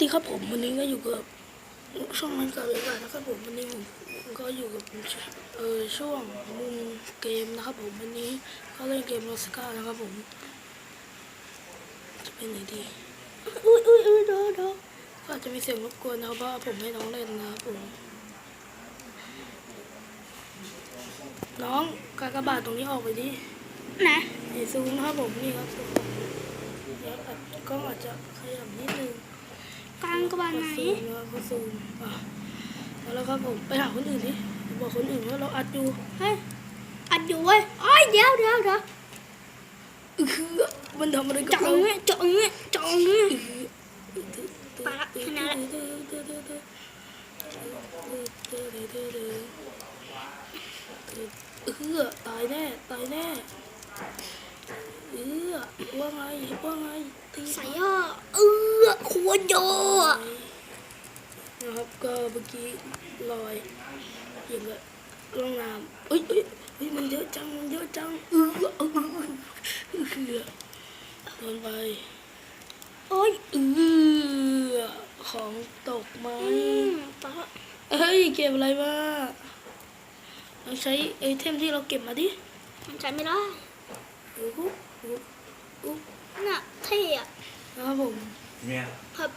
ดีครับผมวันนี้ก็อยู่กับช่องมันกับเวลานะครับผมวันนี้ผมก็อยู่กับเออช่วงมุมเกมนะครับผมวันนี้ก็เล่นเกมโรสกานะครับผมจะเป็นไหนดีอุ้ยอุ้ยอุ้ยเดอเดอก็อาจจะมีเสียงรบกวนนะครับเพราะว่าผมให้น้องเล่นนะครับผมน้องกากบาทตรงนี้ออกไปดินะไอซูมนะครับผมนี่ครับผมเดี๋ยวอาจกล้องอาจจะขยับนิดนึงกลางกระบาลไหนซูมนะครับเขาซูมอะเอาแล้วครับผมไปหาคนอื่นดิบอกคนอื่นว่าเราอัดอยู่เฮ้ยอัดอยู่เว้ยโอ้ยเดี๋ยวเดี๋ยวเดี๋ยวอื้อคือมันทำอะไรกับเจาะเราเงี้ยเจาะเงี้ยเจาะเงี้ยไปละแค่นั้นแหละเออตายแน่ตายแน่เออว่าไงว่าไงตีใส่ย่อเออข วดโยนะครับก็เมื่อกี้ลอยอย่างกับล่องน้ำเอ้ยเอ้ยเอ้ยมันเยอะจังมันเยอะจังเออเออเออเออคือโดนไปโอ้ยเออของตกไหมอืมปะเฮ้ยเก็บอะไรมาเราใช้ไอเทมที่เราเก็บมาดิมันใช้ไม่ได้อุ๊บอุ๊บอุ๊บน่ะเท่อะนะครับผม เมียครับ